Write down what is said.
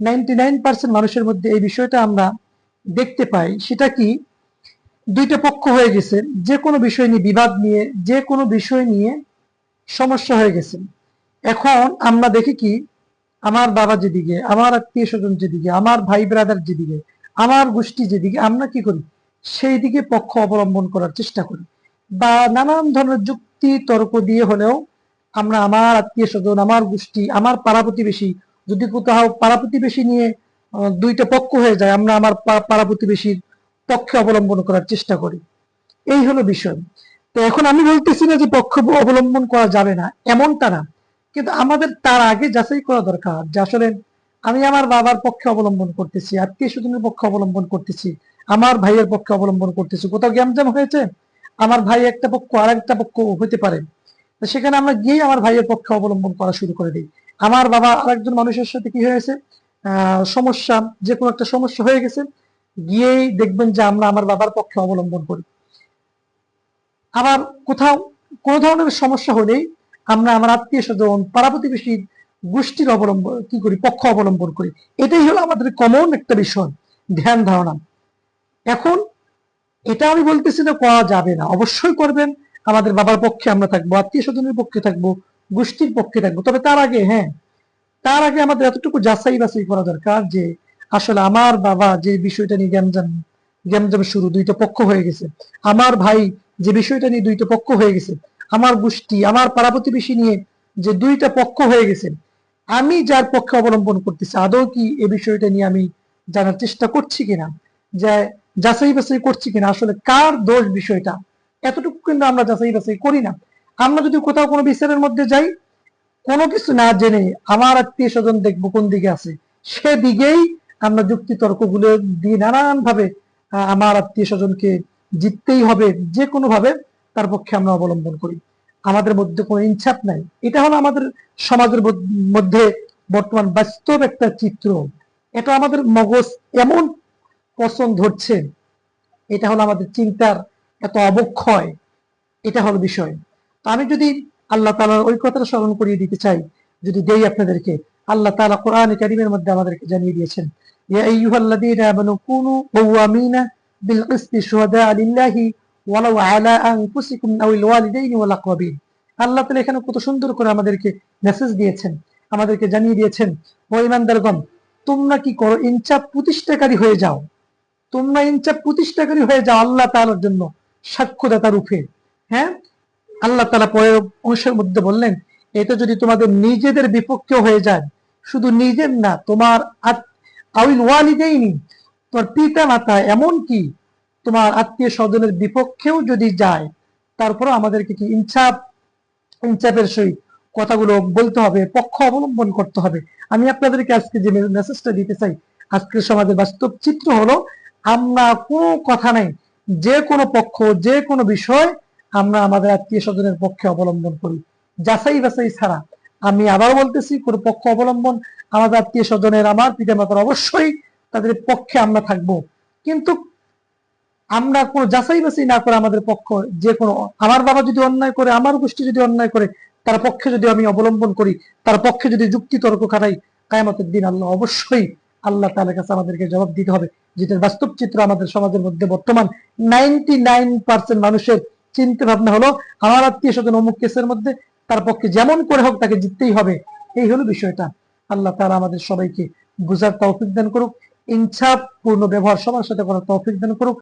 Ninety nine percent মানুষের মধ্যে এই বিষয়টা আমরা দেখতে পাই। সেটা কি? দুইটা পক্ষ হয়ে গেছে। যে কোনো বিষয় নিয়ে বিবাদ নিয়ে, যে কোনো বিষয় নিয়ে সমস্যা হয়ে গেছে। এখন আমরা দেখি কি? আমার বাবা যেদিকে, আমার আত্মীয় স্বজন যেদিকে, আমার ভাই ব্রাদার যেদিকে, আমার গোষ্ঠী যেদিকে, আমরা কি করি? সেই দিকে পক্ষ অবলম্বন করার চেষ্টা করি। বা নানান ধরনের যুক্তি তর্ক দিয়ে হলেও আমরা আমার আত্মীয় স্বজন, আমার গোষ্ঠী, আমার পাড়া প্রতিবেশী যদি কোথাও পাড়া প্রতিবেশী নিয়ে দুইটা পক্ষ হয়ে যায়, আমরা আমার পাড়া প্রতিবেশীর পক্ষে অবলম্বন করার চেষ্টা করি। এই হলো বিষয়। তো এখন আমি বলতেছি না যে পক্ষ অবলম্বন করা যাবে না, এমনটা না। কিন্তু আমাদের তার আগে যাচাই করা দরকার যে আসলে আমি আমার বাবার পক্ষে অবলম্বন করতেছি, আত্মীয় স্বজনের পক্ষে অবলম্বন করতেছি, আমার ভাইয়ের পক্ষে অবলম্বন করতেছি। কোথাও গ্যামজাম হয়েছে? আমার ভাই একটা পক্ষ আর একটা পক্ষ হতে পারে। সেখানে আমরা গিয়ে আমার ভাইয়ের পক্ষে অবলম্বন করা শুরু করে দিই। আমার বাবা আরেকজন মানুষের সাথে কি হয়েছে? সমস্যা, যে কোনো একটা সমস্যা হয়ে গেছে, গিয়েই দেখবেন যে আমরা আমার বাবার পক্ষে অবলম্বন করি। আবার কোথাও কোনো ধরনের সমস্যা হলেই আমরা আমার আত্মীয় স্বজন পাড়া প্রতিবেশীর গোষ্ঠীর অবলম্বন, কি করি, পক্ষ অবলম্বন করি। এটাই হলো আমাদের কমন একটা বিষয়, ধ্যান ধারণা। এখন এটা আমি বলতেছি না, করা যাবে না। অবশ্যই করবেন, আমাদের বাবার পক্ষে আমরা থাকব আত্মীয় স্বজনের পক্ষে থাকব গোষ্ঠীর পক্ষে থাকব। তবে তার আগে হ্যাঁ তার আগে আমাদের এতটুকু যাচাই বাছাই করা দরকার যে আসলে আমার বাবা যে বিষয়টা নিয়ে গ্যামজাম গ্যামজাম শুরু দুইটা পক্ষ হয়ে গেছে। আমার ভাই যে বিষয়টা নিয়ে দুইটা পক্ষ হয়ে গেছে। আমার গোষ্ঠী, আমার পাড়া প্রতিবেশী নিয়ে যে দুইটা পক্ষ হয়ে গেছে। আমি যার পক্ষে অবলম্বন করতেছি, আদৌ কি এ বিষয়টা নিয়ে আমি জানার চেষ্টা করছি কিনা? যে যাচাই বাছাই করছি কিনা? আসলে কার দোষ বিষয়টা? এতটুকু কিন্তু আমরা যাচাই বাছাই করি না। আমরা যদি কোথাও কোনো বিচারের মধ্যে যাই কোনো কিছু না জেনে আমার আত্মীয় স্বজন দেখব কোন দিকে আছে। সেদিকেই আমরা যুক্তি তর্কগুলো দিয়ে নানান ভাবে আহ, আমার আত্মীয় স্বজনকে জিততেই হবে যে কোনো ভাবে তার পক্ষে আমরা অবলম্বন করি। আমাদের মধ্যে কোনো ইনসাফ নাই। এটা হলো আমাদের সমাজের মধ্যে বর্তমান বাস্তব একটা চিত্র। এটা আমাদের মগজ এমন পছন্দ ধরছে এটা হলো আমাদের চিন্তার এত অবক্ষয় এটা হলো বিষয়। তো আমি যদি আল্লাহ তালার ওই কথাটা স্মরণ করিয়ে দিতে চাই, যদি দেই আপনাদেরকে, আল্লাহ তাআলা কোরআন কারিমের মধ্যে আমাদেরকে জানিয়ে দিয়েছেন এখানে কত সুন্দর করে আমাদেরকে মেসেজ দিয়েছেন, আমাদেরকে জানিয়ে দিয়েছেন তোমরা কি করো, ইনসাফ প্রতিষ্ঠাকারী হয়ে যাও। তোমরা ইনসাফ প্রতিষ্ঠাকারী হয়ে যাও আল্লাহ তাআলার জন্য সাক্ষ্যদাতা রূপে। হ্যাঁ? আল্লাহ তালা পরের অংশের মধ্যে বললেন এটা যদি তোমাদের নিজেদের বিপক্ষে হয়ে যায়, শুধু নিজের না, তোমার ওয়ালিদাইনি, তোমার পিতা মাতা এমন কি তোমার আত্মীয় স্বজনের বিপক্ষেও যদি যায় তারপরে আমাদেরকে কি ইনসাফ, ইনসাফের সহিত কথাগুলো বলতে হবে, পক্ষ অবলম্বন করতে হবে? আমি আপনাদেরকে আজকে যে মেসেজটা দিতে চাই, আজকের সমাজের বাস্তব চিত্র হলো, আমরা কোনো কথা নাই, যে কোনো পক্ষ, যে কোনো বিষয় আমরা আমাদের আত্মীয় স্বজনের পক্ষে অবলম্বন করি। যাচাই বাছাই ছাড়া আমি আবার বলতেছি, কোনো পক্ষ অবলম্বন, আমাদের আত্মীয় স্বজনের, আমার পিতা মাতার অবশ্যই তাদের পক্ষে আমরা থাকব। কিন্তু আমরা কোনো যাচাই বাছাই না করে আমাদের পক্ষ যে কোনো, আমার বাবা যদি অন্যায় করে, আমার গোষ্ঠী যদি অন্যায় করে, তার পক্ষে যদি আমি অবলম্বন করি, তার পক্ষে যদি যুক্তি তর্ক খাটাই, কায়ামতের দিন আল্লাহ অবশ্যই আল্লাহ তাআলার কাছে আমাদেরকে জবাব দিতে হবে। যেটার বাস্তব চিত্র আমাদের সমাজের মধ্যে বর্তমান নাইনটি নাইন পার্সেন্ট মানুষের চিন্তা ভাবনা হলো, আমার আত্মীয় স্বজন অমুক কেসের মধ্যে, তার পক্ষে যেমন করে হোক তাকে জিততেই হবে। এই হলো বিষয়টা। আল্লাহ তারা আমাদের সবাইকে বুঝার তৌফিক দান করুক ইনসাফ পূর্ণ ব্যবহার সবার সাথে করার তৌফিক দান করুক